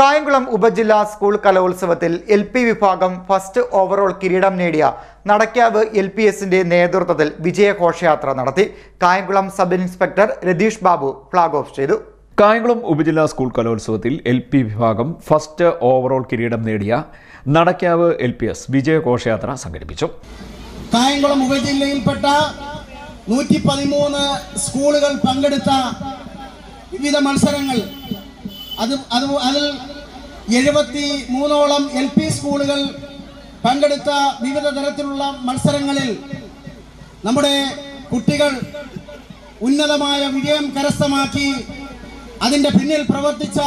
കായംകുളം ഉപജില്ലാ സ്കൂൾ കലോത്സവത്തിൽ L P വിഭാഗം ഫസ്റ്റ് ഓവറോൾ കിരീടം നേടിയ നടക്കാവ് എൽ പി എസിന്റെ നേതൃത്വത്തിൽ വിജയഘോഷയാത്ര നടത്തി. Kayamkulam sub inspector Ratheesh Babu flag off ചെയ്തു. കായംകുളം ഉപജില്ലാ സ്കൂൾ കലോത്സവത്തിൽ എൽ പി വിഭാഗം ഫസ്റ്റ് ഓവറോൾ കിരീടം നേടിയ നടക്കാവ് എൽ പി എസ് വിജയഘോഷയാത്ര സംഘടിപ്പിച്ചു. കായംകുളം ഉപജില്ലയിൽപ്പെട്ട നൂറ്റി പതിമൂന്ന് സ്കൂളുകൾ പങ്കെടുത്ത വിവിധ മത്സരങ്ങൾ. അത് അത് അതിൽ എഴുപത്തി മൂന്നോളം എൽ പി സ്കൂളുകൾ പങ്കെടുത്ത വിവിധ തരത്തിലുള്ള മത്സരങ്ങളിൽ നമ്മുടെ കുട്ടികൾ ഉന്നതമായ വിജയം കരസ്ഥമാക്കി അതിന്റെ പിന്നിൽ പ്രവർത്തിച്ച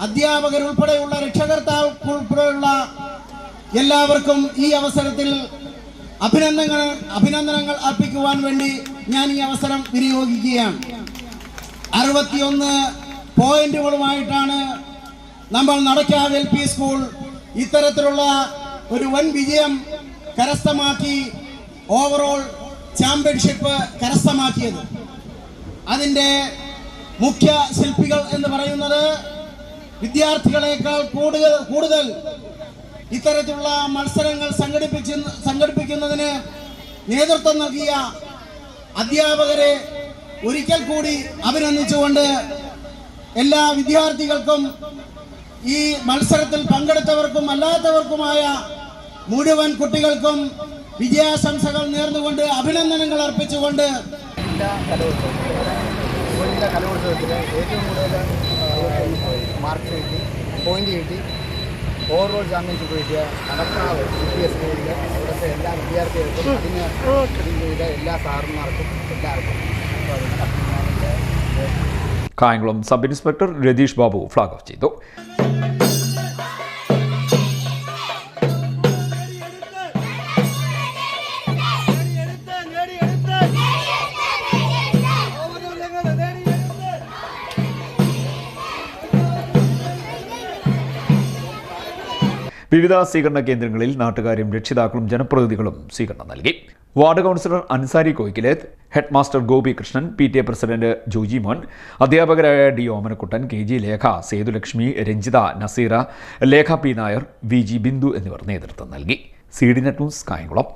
അധ്യാപകരുൾപ്പെടെയുള്ള രക്ഷകർത്താവ് ഉൾപ്പെടെയുള്ള എല്ലാവർക്കും ഈ അവസരത്തിൽ അഭിനന്ദനങ്ങൾ അഭിനന്ദനങ്ങൾ അർപ്പിക്കുവാൻ വേണ്ടി ഞാൻ ഈ അവസരം വിനിയോഗിക്കുകയാണ്. അറുപത്തിയൊന്ന് പോയിന്റുകളുമായിട്ടാണ് നമ്മൾ നടക്കാവ് എൽ പി സ്കൂൾ ഇത്തരത്തിലുള്ള ഒരു വൻ വിജയം കരസ്ഥമാക്കി ഓവറോൾ ചാമ്പ്യൻഷിപ്പ് കരസ്ഥമാക്കിയത്. അതിന്റെ മുഖ്യ ശില്പികൾ എന്ന് പറയുന്നത് വിദ്യാർത്ഥികളെക്കാൾ കൂടുതൽ കൂടുതൽ ഇത്തരത്തിലുള്ള മത്സരങ്ങൾ സംഘടിപ്പിച്ച് സംഘടിപ്പിക്കുന്നതിന് നേതൃത്വം നൽകിയ അധ്യാപകരെ ഒരിക്കൽ കൂടി അഭിനന്ദിച്ചുകൊണ്ട് എല്ലാ വിദ്യാർത്ഥികൾക്കും ഈ മത്സരത്തിൽ പങ്കെടുത്തവർക്കും അല്ലാത്തവർക്കുമായ മുഴുവൻ കുട്ടികൾക്കും വിജയാശംസകൾ നേർന്നുകൊണ്ട് അഭിനന്ദനങ്ങൾ അർപ്പിച്ചുകൊണ്ട് ജില്ലാ കലോത്സവത്തിൽ ഏറ്റവും കൂടുതൽ മാർക്ക് കിട്ടി പോയിന്റ് കിട്ടി ഓവറോൾ ചാമ്പ്യൻഷിപ്പ് കിട്ടിയ നടക്കാവ് സി പി എസ് സ്കൂളിൽ അവിടുത്തെ എല്ലാ വിദ്യാർത്ഥികൾക്കും അതിന് ചെയ്ത എല്ലാ സാറന്മാർക്കും എല്ലാവർക്കും Kayamkulam sub inspector Ratheesh Babu flag off ചെയ്തു. വിവിധ സ്വീകരണ കേന്ദ്രങ്ങളിൽ നാട്ടുകാരും രക്ഷിതാക്കളും ജനപ്രതിനിധികളും സ്വീകരണം നൽകി. Ward councillor Ansari Koyikkileth head master Gopi P T A president Joji Mon അധ്യാപകരായ D Omanakkuttan K G Lekha Sethulakshmi Ranjitha Naseera Lekha P Nair V G Bindu എന്നിവർ നേതൃത്വം നൽകി. C D net news Kayamkulam.